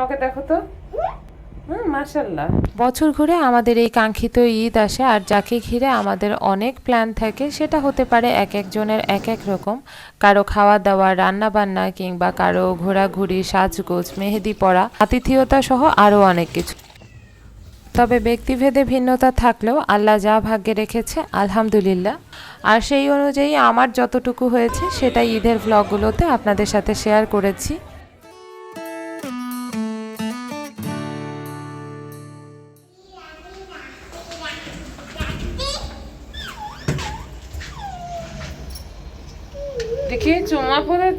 আমাকে দেখো তো। বছর ঘুরে আমাদের এই কাঙ্ক্ষিত ঈদ আসে, আর যাকে ঘিরে আমাদের অনেক প্ল্যান থাকে, সেটা হতে পারে এক একজনের এক এক রকম। কারও খাওয়া দাওয়া রান্না বান্না কিংবা কারও ঘোরাঘুরি, সাজগোজ, মেহেদি পরা আতিথেয়তা সহ আরও অনেক কিছু। তবে ব্যক্তিভেদে ভিন্নতা থাকলেও আল্লাহ যা ভাগ্যে রেখেছে, আলহামদুলিল্লাহ। আর সেই অনুযায়ী আমার যতটুকু হয়েছে সেটা ঈদের ভ্লগগুলোতে আপনাদের সাথে শেয়ার করেছি।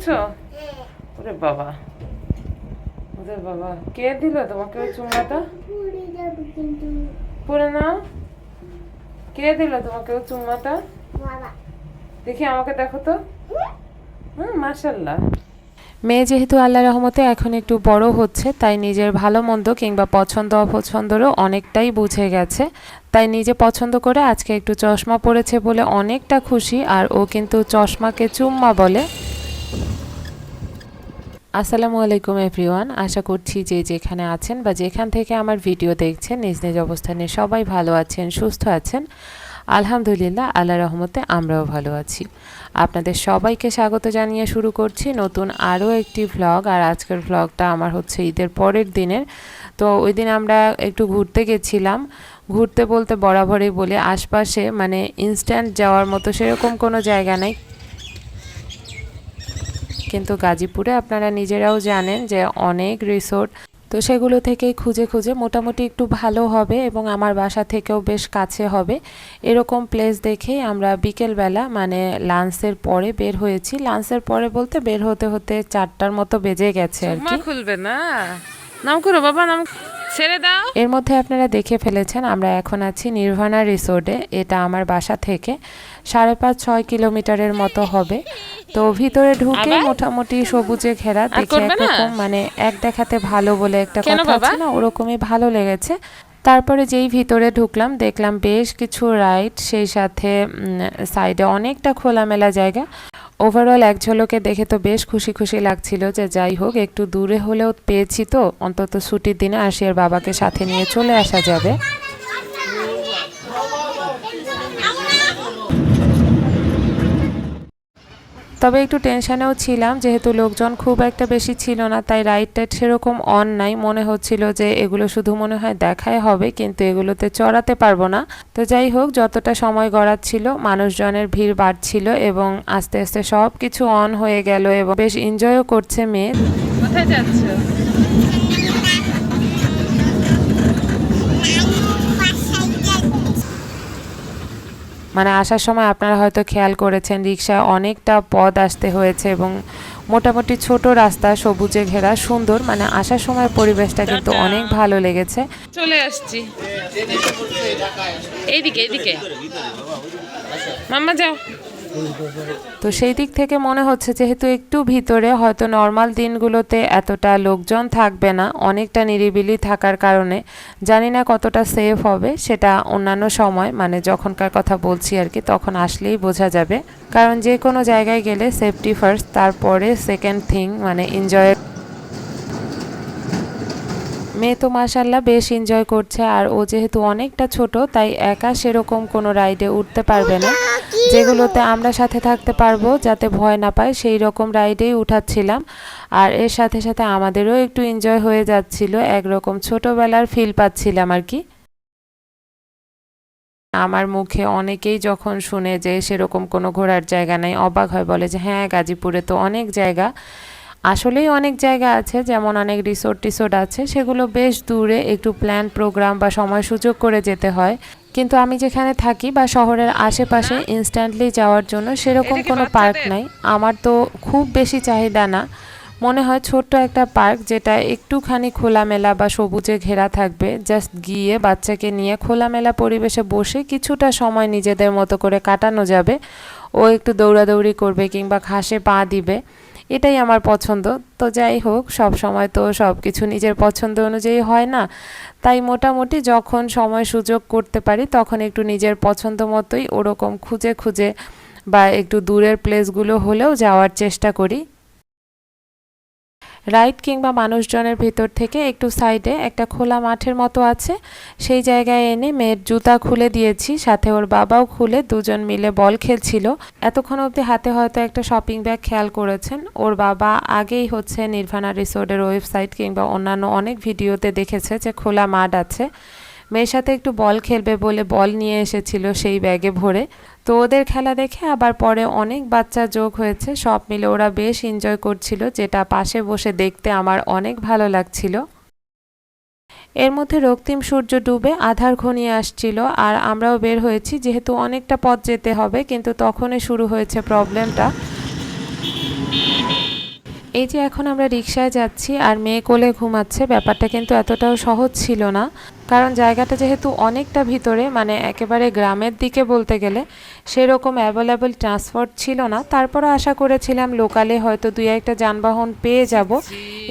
চুমা ওরে বাবা। ওরে বাবা। কে দিল তোমাকে ওই চুমাটা পরে নাও। কে দিল তোমাকে ওই চুমাটা দেখি আমাকে দেখো তো। হুম মাশাল্লাহ মেয়ে যেহেতু আল্লাহ রহমতে এখন একটু বড় হচ্ছে তাই নিজের ভালো মন্দ কিংবা পছন্দ অপছন্দরও অনেকটাই বুঝে গেছে। তাই নিজে পছন্দ করে আজকে একটু চশমা পরেছে বলে অনেকটা খুশি আর ও কিন্তু চশমাকে চুম্মা বলে। আসসালামু আলাইকুম এভরিওয়ান, আশা করছি যে যেখানে আছেন বা যেখান থেকে আমার ভিডিও দেখছেন, নিজ নিজ অবস্থানে সবাই ভালো আছেন, সুস্থ আছেন। আলহামদুলিল্লাহ আল্লাহ রহমতে আমরাও ভালো আছি। আপনাদের সবাইকে স্বাগত জানিয়ে শুরু করছি নতুন আরও একটি ভ্লগ আর আজকের ভ্লগটা আমার হচ্ছে ঈদের পরের দিনের। তো ওই দিন আমরা একটু ঘুরতে গেছিলাম। ঘুরতে বলতে বরাবরই বলে, আশপাশে মানে ইনস্ট্যান্ট যাওয়ার মতো সেরকম কোনো জায়গা নেই। কিন্তু গাজীপুরে আপনারা নিজেরাও জানেন যে অনেক রিসোর্ট তো সেগুলো থেকেই খুঁজে খুঁজে মোটামুটি একটু ভালো হবে এবং আমার বাসা থেকেও বেশ কাছে হবে। এরকম প্লেস দেখেই আমরা বিকেলবেলা মানে লাঞ্চের পরে বের হয়েছি। লাঞ্চের পরে বলতে বের হতে হতে চারটার মতো বেজে গেছে আর কি। খুলবে না। নাম করো বাবা, নাম ছেড়ে দাও। এর মধ্যে আপনারা দেখে ফেলেছেন আমরা এখন আছি নির্ভানা রিসোর্টে। এটা আমার বাসা থেকে সাড়ে পাঁচ ছয় কিলোমিটারের মতো হবে। তো ভিতরে ঢুকে মোটামুটি সবুজে ঘেরা দেখে একরকম মানে এক দেখাতে ভালো বলে একটা কথা? আছে না ওরকমই ভালো লেগেছে। তারপরে যেই ভিতরে ঢুকলাম দেখলাম বেশ কিছু রাইড সেই সাথে সাইডে অনেকটা খোলামেলা জায়গা। ওভারঅল এক ঝলকে দেখে তো বেশ খুশি খুশি লাগছিল যে যাই হোক, একটু দূরে হলেও পেয়েছি তো। অন্তত ছুটির দিনে আসিয়ার বাবাকে সাথে নিয়ে চলে আসা যাবে। তবে একটু টেনশানেও ছিলাম, যেহেতু লোকজন খুব একটা বেশি ছিল না, তাই রাইড টাইড সেরকম অন নাই। মনে হচ্ছিল যে এগুলো শুধু মনে হয় দেখাই হবে, কিন্তু এগুলোতে চড়াতে পারব না। তো যাই হোক, যতটা সময় গড়াচ্ছিল, মানুষজনের ভিড় বাড়ছিল এবং আস্তে আস্তে সব কিছু অন হয়ে গেল এবং বেশ এনজয়ও করছে মেয়ে। কোথায় যাচ্ছ? মানে আসার সময় আপনারা হয়তো খেয়াল করেছেন রিক্সায় অনেকটা পথ আসতে হয়েছে এবং মোটামুটি ছোট রাস্তা সবুজে ঘেরা সুন্দর। মানে আসার সময় পরিবেশটা কিন্তু অনেক ভালো লেগেছে। চলে আসছি। এইদিকে এইদিকে। মাম্মা যাও। তো সেই দিক থেকে মনে হচ্ছে যেহেতু একটু ভিতরে, হয়তো নর্মাল দিনগুলোতে এতটা লোকজন থাকবে না, অনেকটা নিরিবিলি থাকার কারণে, জানি না কতটা সেফ হবে, সেটা অন্যান্য সময় মানে যখনকার কথা বলছি আর কি, তখন আসলেই বোঝা যাবে। কারণ যে কোনো জায়গায় গেলে সেফটি ফার্স্ট তারপরে সেকেন্ড থিং মানে এনজয় মেয়ে তো মাসাল্লাহ বেশ এনজয় করছে আর ও যেহেতু অনেকটা ছোট, তাই একা সেরকম কোনো রাইডে উঠতে পারবে না। যেগুলোতে আমরা সাথে থাকতে পারব যাতে ভয় না পায়, সেই রকম রাইডেই উঠাচ্ছিলাম। আর এর সাথে সাথে আমাদেরও একটু এনজয় হয়ে যাচ্ছিল, একরকম ছোটবেলার ফিল পাচ্ছিলাম আর কি। আমার মুখে অনেকেই যখন শুনে যে সেরকম কোনো ঘোরার জায়গা নেই, অবাক হয়, বলে যে হ্যাঁ গাজীপুরে তো অনেক জায়গা। আসলেই অনেক জায়গা আছে যেমন অনেক রিসোর্ট টিসোর্ট আছে সেগুলো বেশ দূরে একটু প্ল্যান প্রোগ্রাম বা সময় সুযোগ করে যেতে হয়। কিন্তু আমি যেখানে থাকি বা শহরের আশেপাশে ইনস্ট্যান্টলি যাওয়ার জন্য সেরকম কোনো পার্ক নাই। আমার তো খুব বেশি চাহিদা না। মনে হয় ছোট্ট একটা পার্ক যেটা একটুখানি খোলামেলা বা সবুজে ঘেরা থাকবে। জাস্ট গিয়ে বাচ্চাকে নিয়ে খোলামেলা পরিবেশে বসে কিছুটা সময় নিজেদের মতো করে কাটানো যাবে। ও একটু দৌড়াদৌড়ি করবে কিংবা ঘাসে পা দিবে। এটাই আমার পছন্দ। তো যাই হোক, সব সময় তো সব কিছু নিজের পছন্দ অনুযায়ী হয় না। তাই মোটামুটি যখন সময় সুযোগ করতে পারি, তখন একটু নিজের পছন্দ মতোই ওরকম খুঁজে খুঁজে বা একটু দূরের প্লেসগুলো হলেও যাওয়ার চেষ্টা করি। রাইড কিংবা মানুষজনের ভিতর থেকে একটু সাইডে একটা খোলা মাঠের মতো আছে। সেই জায়গায় এনে মেয়ের জুতা খুলে দিয়েছি, সাথে ওর বাবাও খুলে দুজন মিলে বল খেলছিল। এতক্ষণ অবধি হাতে হয়তো একটা শপিং ব্যাগ খেয়াল করেছেন। ওর বাবা আগেই হচ্ছে নির্ভানা রিসোর্টের ওয়েবসাইট কিংবা অন্যান্য অনেক ভিডিওতে দেখেছে যে খোলা মাঠ আছে। মেয়ের সাথে একটু বল খেলবে বলে বল নিয়ে এসেছিল সেই ব্যাগে ভরে। তো ওদের খেলা দেখে আবার পরে অনেক বাচ্চা যোগ হয়েছে, সব মিলে ওরা বেশ এনজয় করছিল, যেটা পাশে বসে দেখতে আমার অনেক ভালো লাগছিল। এর মধ্যে রক্তিম সূর্য ডুবে আধার ঘনিয়ে আসছিল আর আমরাও বের হয়েছি, যেহেতু অনেকটা পথ যেতে হবে, কিন্তু তখনই শুরু হয়েছে প্রবলেমটা। এই যে এখন আমরা রিক্সায় যাচ্ছি আর মেয়ে কোলে ঘুমাচ্ছে, ব্যাপারটা কিন্তু এতটাও সহজ ছিল না। কারণ জায়গাটা যেহেতু অনেকটা ভিতরে মানে একেবারে গ্রামের দিকে বলতে গেলে, সেরকম অ্যাভেলেবল ট্রান্সপোর্ট ছিল না। তারপরও আশা করেছিলাম লোকালে হয়তো দুই একটা যানবাহন পেয়ে যাব।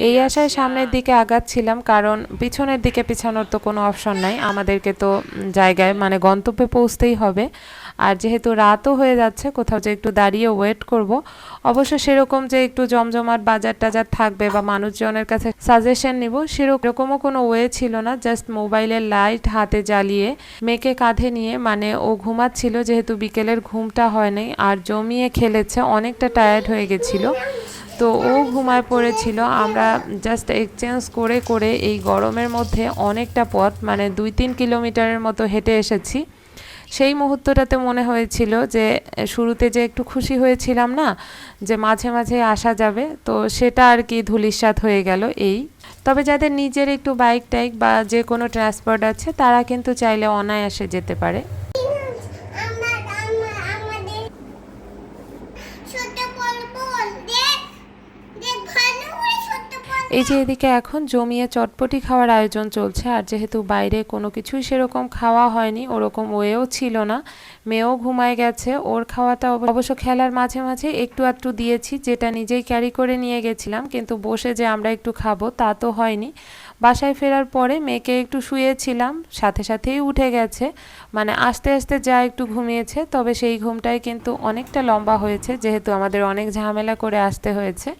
এই আশায় সামনের দিকে আগাচ্ছিলাম, কারণ পিছনের দিকে পিছানোর তো কোনো অপশন নাই। আমাদেরকে তো জায়গায় মানে গন্তব্যে পৌঁছতেই হবে। আর যেহেতু রাতও হয়ে যাচ্ছে, কোথাও যে একটু দাঁড়িয়ে ওয়েট করব, অবশ্য সেরকম যে একটু জমজমাট বাজার টাজার থাকবে বা মানুষজনের কাছে সাজেশন নিব সেরকমও কোনো ওয়ে ছিল না জাস্ট মোবাইলের লাইট হাতে জ্বালিয়ে, মেয়েকে কাঁধে নিয়ে মানে ও ঘুমাচ্ছিল, যেহেতু বিকেলের ঘুমটা হয়নি আর জমিয়ে খেলেছে, অনেকটা টায়ার্ড হয়ে গেছিল। তো ও ঘুমায় পড়েছিল, আমরা জাস্ট এক্সচেঞ্জ করে করে এই গরমের মধ্যে অনেকটা পথ মানে দুই তিন কিলোমিটারের মতো হেঁটে এসেছি। সেই মুহূর্তটাতে মনে হয়েছিল যে, শুরুতে যে একটু খুশি হয়েছিলাম না, যে মাঝে মাঝে আসা যাবে, তো সেটা আর কি ধুলিস্বাদ হয়ে গেল এই। তবে যাদের নিজের একটু বাইক টাইক বা যে কোনো ট্রান্সপোর্ট আছে, তারা কিন্তু চাইলে অনায়াসে যেতে পারে আমার আমার আমাদের ছোট বল বল দেখ দেখ ভালো করে ছোট বল এই যে এদিকে এখন জমিয়ে চটপটি খাওয়ার আয়োজন চলছে, আর যেহেতু বাইরে কোনো কিছুই সেরকম খাওয়া হয়নি, ওরকম ওয়েও ছিল না, মেয়েও ঘুমায় গেছে, ওর খাওয়াটা অবশ্য খেলার মাঝে মাঝে একটু আধটু দিয়েছি, যেটা নিজেই ক্যারি করে নিয়ে গেছিলাম, কিন্তু বসে যে আমরা একটু খাব তা তো হয়নি। বাসায় ফেরার পরে মেয়েকে একটু শুয়েছিলাম, সাথে সাথেই উঠে গেছে মানে আস্তে আস্তে যা একটু ঘুমিয়েছে, তবে সেই ঘুমটাই কিন্তু অনেকটা লম্বা হয়েছে, যেহেতু আমাদের অনেক ঝামেলা করে আসতে হয়েছে।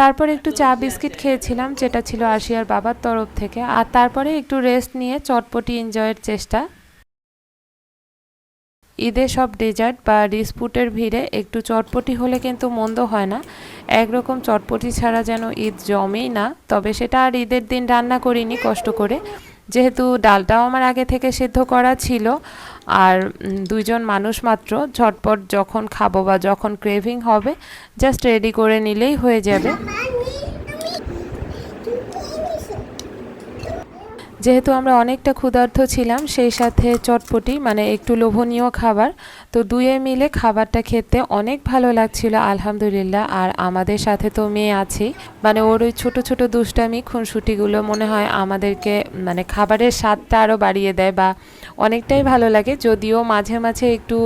তারপর একটু চা বিস্কিট খেয়েছিলাম, যেটা ছিল আশিয়ার বাবার তরফ থেকে। আর তারপরে একটু রেস্ট নিয়ে চটপটি এনজয়ের চেষ্টা। ঈদে সব ডেজার্ট বা ডিসপুটের ভিড়ে একটু চটপটি হলে কিন্তু মন্দ হয় না। একরকম চটপটি ছাড়া যেন ঈদ জমেই না। তবে সেটা আর ঈদের দিন রান্না করিনি কষ্ট করে। যেহেতু ডালটাও আমার আগে থেকে সিদ্ধ করা ছিল, আর দুইজন মানুষ মাত্র, ঝটপট যখন খাব বা যখন ক্রেভিং হবে জাস্ট রেডি করে নিলেই হয়ে যাবে। যেহেতু আমরা অনেকটা ক্ষুধার্ত ছিলাম, সেই সাথে চটপটি মানে একটু লোভনীয় খাবার। তো দুয়ে মিলে খাবারটা খেতে অনেক ভালো লাগছিল, আলহামদুলিল্লাহ। আর আমাদের সাথে তো মেয়ে আছেই মানে ওর ওই ছোটো ছোটো দুষ্টামি, খুনসুটিগুলো মনে হয় আমাদেরকে মানে খাবারের স্বাদটা আরও বাড়িয়ে দেয় বা অনেকটাই ভালো লাগে। যদিও মাঝে মাঝে একটু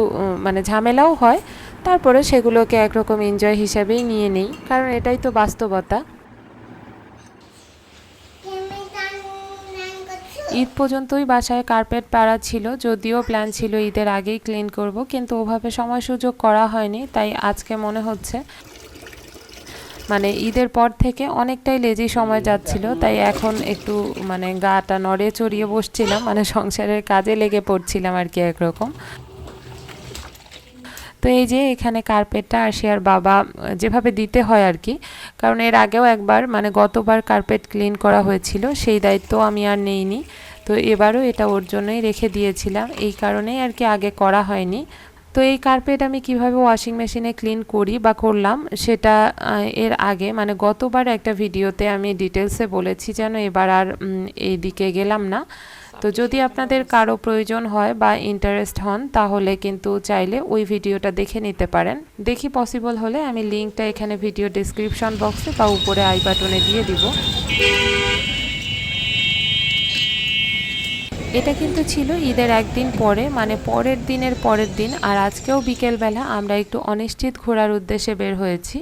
মানে ঝামেলাও হয়, তারপরে সেগুলোকে একরকম এনজয় হিসাবেই নিয়ে নিই। কারণ এটাই তো বাস্তবতা কেমন গান গান করছ ঈদ পর্যন্তই বাসায় কার্পেট পাড়া ছিল, যদিও প্ল্যান ছিল ঈদের আগেই ক্লিন করব, কিন্তু ওভাবে সময় সুযোগ করা হয়নি, তাই আজকে মনে হচ্ছে মানে ঈদের পর থেকে অনেকটাই লেজি সময় যাচ্ছিল, তাই এখন একটু মানে গাটা নড়ে চড়িয়ে বসছিলাম মানে সংসারের কাজে লেগে পড়ছিলাম আর কি একরকম। তো এই যে এখানে কার্পেটটা আর বাবা, যেভাবে দিতে হয় আর কি। কারণ এর আগেও একবার মানে গতবার কার্পেট ক্লিন করা হয়েছিল, সেই দায়িত্ব আমি আর নেইনি। তো এবারও এটা ওর জন্যই রেখে দিয়েছিলাম। এই কারণেই আর কি আগে করা হয়নি। তো এই কার্পেট আমি কীভাবে ওয়াশিং মেশিনে ক্লিন করি বা করলাম সেটা এর আগে মানে গতবার একটা ভিডিওতে আমি ডিটেলসে বলেছি যেন এবার আর এই দিকে গেলাম না। তো যদি আপনাদের কারও প্রয়োজন হয় বা ইন্টারেস্ট হন তাহলে কিন্তু চাইলে ওই ভিডিওটা দেখে নিতে পারেন। দেখি পসিবল হলে আমি লিঙ্কটা এখানে ভিডিও ডিসক্রিপশন বক্সে বা উপরে আই বাটনে দিয়ে দিব। এটা কিন্তু ছিল ঈদের একদিন পরে মানে পরের দিনের পরের দিন, আর আজকেও বিকেলবেলা আমরা একটু অনিশ্চিত ঘোরার উদ্দেশ্যে বের হয়েছি।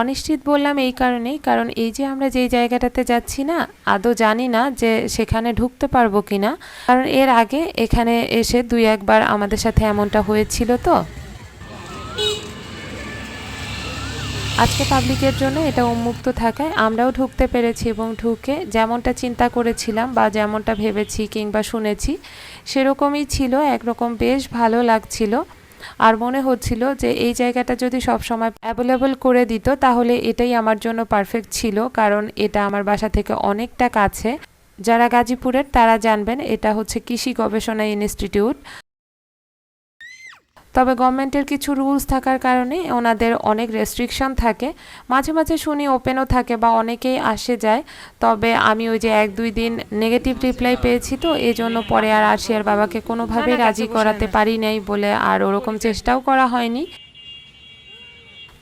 অনিশ্চিত বললাম এই কারণেই, কারণ এই যে আমরা যেই জায়গাটাতে যাচ্ছি না, আদৌ জানি না যে সেখানে ঢুকতে পারব কি না কারণ এর আগে এখানে এসে দুই একবার আমাদের সাথে এমনটা হয়েছিল তো। আজকে পাবলিকের জন্য এটা উন্মুক্ত থাকায় আমরাও ঢুকতে পেরেছি এবং ঢুকে যেমনটা চিন্তা করেছিলাম বা যেমনটা ভেবেছি কিংবা শুনেছি, সেরকমই ছিল, একরকম বেশ ভালো লাগছিল। আর মনে হচ্ছিল যে এই জায়গাটা যদি সব সময় অ্যাভেলেবল করে দিত, তাহলে এটাই আমার জন্য পারফেক্ট ছিল, কারণ এটা আমার বাসা থেকে অনেকটা কাছে। যারা গাজীপুরের, তারা জানবেন এটা হচ্ছে কৃষি গবেষণা ইনস্টিটিউট। তবে গভর্নমেন্টের কিছু রুলস থাকার কারণে ওনাদের অনেক রেস্ট্রিকশন থাকে। মাঝে মাঝে শুনি ওপেনও থাকে বা অনেকেই আসে যায়। তবে আমি ওই যে এক দুই দিন নেগেটিভ রিপ্লাই পেয়েছি তো এই জন্য পরে আর আসিয়ার বাবাকে কোনোভাবেই রাজি করাতে পারি নাই বলে আর ওরকম চেষ্টাও করা হয়নি।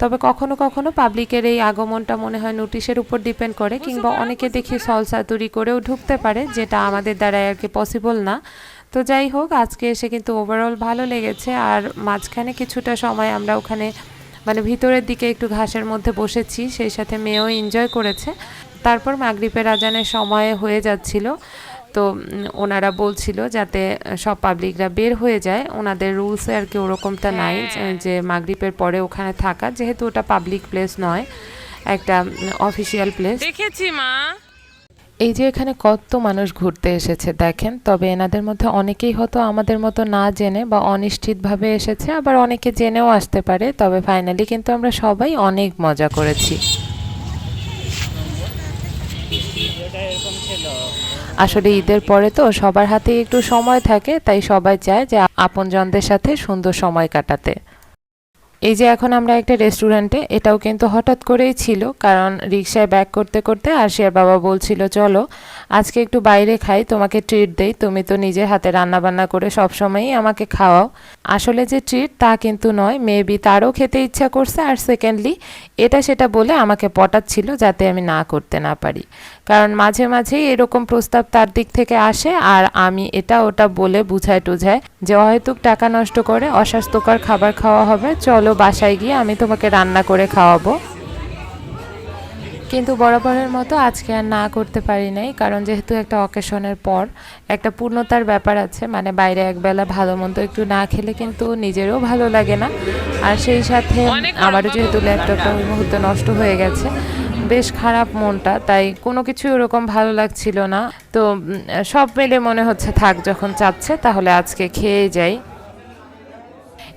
তবে কখনো কখনো পাবলিকের এই আগমনটা মনে হয় নোটিশের উপর ডিপেন্ড করে কিংবা অনেকে দেখি সলসাতুরি করেও ঢুকতে পারে যেটা আমাদের দ্বারা আর কি পসিবল না। তো যাই হোক আজকে এসে কিন্তু ওভারঅল ভালো লেগেছে। আর মাঝখানে কিছুটা সময় আমরা ওখানে মানে ভিতরের দিকে একটু ঘাসের মধ্যে বসেছি সেই সাথে মেয়েও এনজয় করেছে। তারপর মাগরিপের আজানের সময় হয়ে যাচ্ছিল। তো ওনারা বলছিল যাতে সব পাবলিকরা বের হয়ে যায়। ওনাদের রুলসে আর কি ওরকমটা নাই যে- যে মাগরিপের পরে ওখানে থাকা যেহেতু ওটা পাবলিক প্লেস নয় একটা অফিসিয়াল প্লেস দেখেছি মা। এই যে এখানে কত মানুষ ঘুরতে এসেছে, দেখেন, তবে এনাদের মধ্যে অনেকেই হয়তো আমাদের মতো না জেনে বা অনিশ্চিতভাবে এসেছে, আবার অনেকে জেনেও আসতে পারে, তবে ফাইনালি কিন্তু আমরা সবাই অনেক মজা করেছি। আসলে ঈদের পরে তো সবার হাতে একটু সময় থাকে, তাই সবাই চায় যে আপনজনদের সাথে সুন্দর সময় কাটাতে। এই যে এখন আমরা একটা রেস্টুরেন্টে এটাও কিন্তু হঠাৎ করেই ছিল, কারণ রিক্সায় ব্যাক করতে করতে আরশিয়ার বাবা বলছিল, চলো, আজকে একটু বাইরে খাই, তোমাকে ট্রিট দেই, তুমি তো নিজের হাতে রান্না বান্না করে সব সময়ই আমাকে খাওয়াও। আসলে যে ট্রিট তা কিন্তু নয় মেবি তারও খেতে ইচ্ছা করছে, আর সেকেন্ডলি এটা সেটা বলে আমাকে পটাচ্ছিল যাতে আমি না করতে না পারি। কারণ মাঝে মাঝেই এরকম প্রস্তাব তার দিক থেকে আসে, আর আমি এটা ওটা বলে বুঝায় টুঝায় যে, অহেতুক টাকা নষ্ট করে অস্বাস্থ্যকর খাবার খাওয়া হবে, চলো বাসায় গিয়ে আমি তোমাকে রান্না করে খাওয়াবো। কিন্তু বরাবরের মতো আজকে আর না করতে পারি নাই কারণ যেহেতু একটা অকেশনের পর একটা পূর্ণতার ব্যাপার আছে মানে বাইরে একবেলা ভালো মন্দ একটু না খেলে কিন্তু নিজেরও ভালো লাগে না। আর সেই সাথে আমারও যেহেতু ল্যাপটপটা ওই মুহূর্তে নষ্ট হয়ে গেছে বেশ খারাপ মনটা তাই কোনো কিছু ওরকম ভালো লাগছিল না। তো সব মিলে মনে হচ্ছে থাক যখন চাচ্ছে তাহলে আজকে খেয়ে যাই।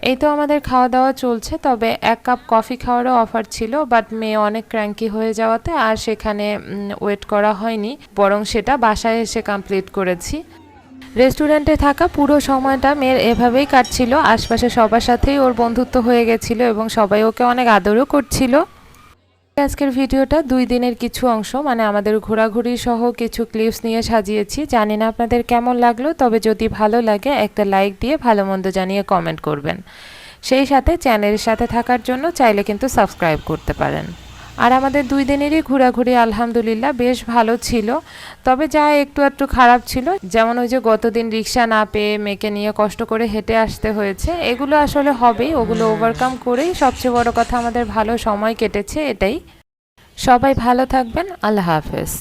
এই তো আমাদের খাওয়া দাওয়া চলছে, তবে এক কাপ কফি খাওয়ারও অফার ছিল, বাট মেয়ে অনেক ক্র্যাঙ্কি হয়ে যাওয়াতে আর সেখানে ওয়েট করা হয়নি, বরং সেটা বাসায় এসে কমপ্লিট করেছি। রেস্টুরেন্টে থাকা পুরো সময়টা মেয়ের এভাবেই কাটছিল, আশপাশে সবার সাথেই ওর বন্ধুত্ব হয়ে গেছিল এবং সবাই ওকে অনেক আদরও করছিল। আজকের ভিডিওটা দুই দিনের কিছু অংশ মানে আমাদের ঘোরাঘুরি সহ কিছু ক্লিপস নিয়ে সাজিয়েছি। জানি না আপনাদের কেমন লাগল, তবে যদি ভালো লাগে, একটা লাইক দিয়ে ভালো মন্দ জানিয়ে কমেন্ট করবেন। সেই সাথে চ্যানেলের সাথে থাকার জন্য চাইলে কিন্তু সাবস্ক্রাইব করতে পারেন। আর আমাদের দুই দিনেরই ঘোরাঘুরি, আলহামদুলিল্লাহ, বেশ ভালো ছিল। তবে যা একটু একটু খারাপ ছিল, যেমন ওই যে গতদিন রিক্সা না পেয়ে মেয়েকে নিয়ে কষ্ট করে হেঁটে আসতে হয়েছে, এগুলো আসলে হবেই, ওগুলো ওভারকাম করেই সবচেয়ে বড় কথা আমাদের ভালো সময় কেটেছে এটাই। সবাই ভালো থাকবেন, আল্লাহ হাফেজ।